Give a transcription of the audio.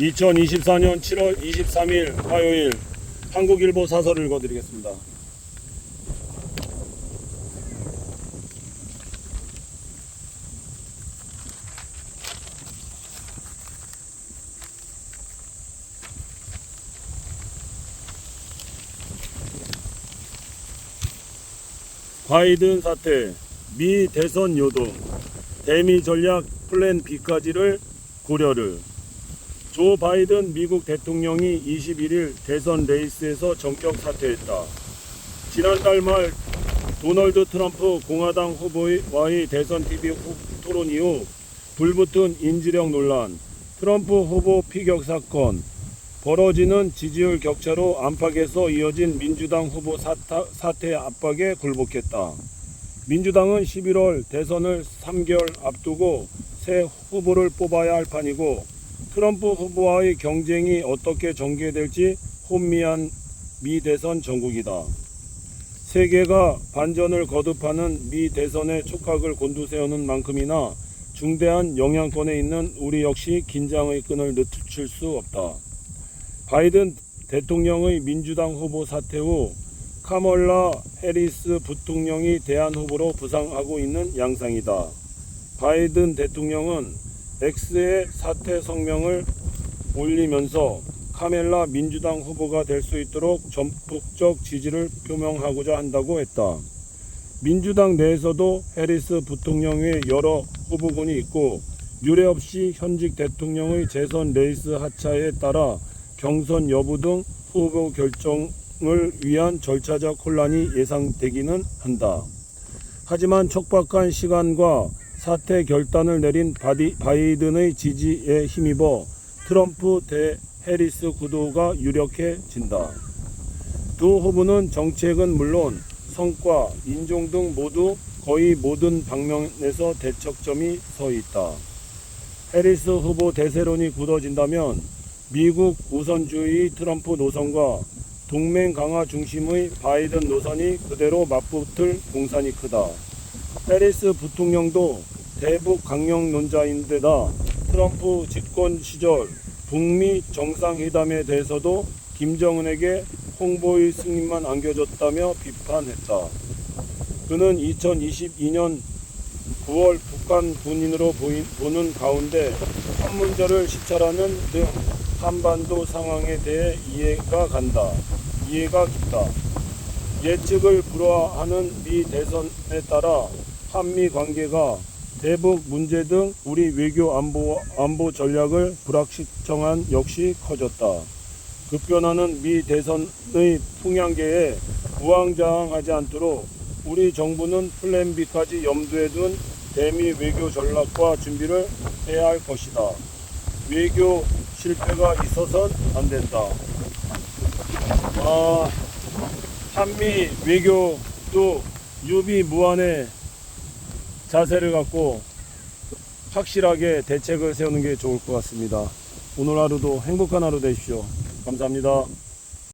2024년 7월 23일 화요일 한국일보 사설을 읽어드리겠습니다. 바이든 사태, 미 대선 요도, 대미 전략 플랜 B까지를 고려를 조 바이든 미국 대통령이 21일 대선 레이스에서 전격 사퇴했다. 지난달 말 도널드 트럼프 공화당 후보와의 대선 TV 후- 토론 이후 불붙은 인지력 논란, 트럼프 후보 피격 사건, 벌어지는 지지율 격차로 안팎에서 이어진 민주당 후보 사타, 사퇴 압박에 굴복했다. 민주당은 11월 대선을 3개월 앞두고 새 후보를 뽑아야 할 판이고 트럼프 후보와의 경쟁이 어떻게 전개될지 혼미한 미 대선 전국이다. 세계가 반전을 거듭하는 미 대선의 촉각을 곤두세우는 만큼이나 중대한 영향권에 있는 우리 역시 긴장의 끈을 늦출 수 없다. 바이든 대통령의 민주당 후보 사퇴 후 카멀라 해리스 부통령이 대안 후보로 부상하고 있는 양상이다. 바이든 대통령은 X의 사퇴 성명을 올리면서 카멜라 민주당 후보가 될 수 있도록 전폭적 지지를 표명하고자 한다고 했다. 민주당 내에서도 해리스 부통령의 여러 후보군이 있고 유례 없이 현직 대통령의 재선 레이스 하차에 따라 경선 여부 등 후보 결정을 위한 절차적 혼란이 예상되기는 한다. 하지만 촉박한 시간과 사퇴 결단을 내린 바디, 바이든의 지지에 힘입어 트럼프 대 해리스 구도가 유력해진다. 두 후보는 정책은 물론 성과, 인종 등 모두 거의 모든 방면에서 대척점이 서 있다. 해리스 후보 대세론이 굳어진다면 미국 우선주의 트럼프 노선과 동맹 강화 중심의 바이든 노선이 그대로 맞붙을 공산이 크다. 해리스 부통령도 대북 강령론자인데다 트럼프 집권 시절 북미 정상회담에 대해서도 김정은에게 홍보의 승인만 안겨줬다며 비판했다. 그는 2022년 9월 북한 군인으로 보인, 보는 가운데 판문점을 시찰하는 등 한반도 상황에 대해 이해가 간다. 이해가 깊다. 예측을 불허하는 미 대선에 따라 한미 관계가 대북 문제 등 우리 외교 안보, 안보 전략을 불확실성한 역시 커졌다. 급변하는 미 대선의 풍향계에 우왕좌왕하지 않도록 우리 정부는 플랜 B까지 염두에 둔 대미 외교 전략과 준비를 해야 할 것이다. 외교 실패가 있어선 안 된다. 아, 한미 외교도 유비 무한의 자세를 갖고 확실하게 대책을 세우는 게 좋을 것 같습니다. 오늘 하루도 행복한 하루 되십시오. 감사합니다.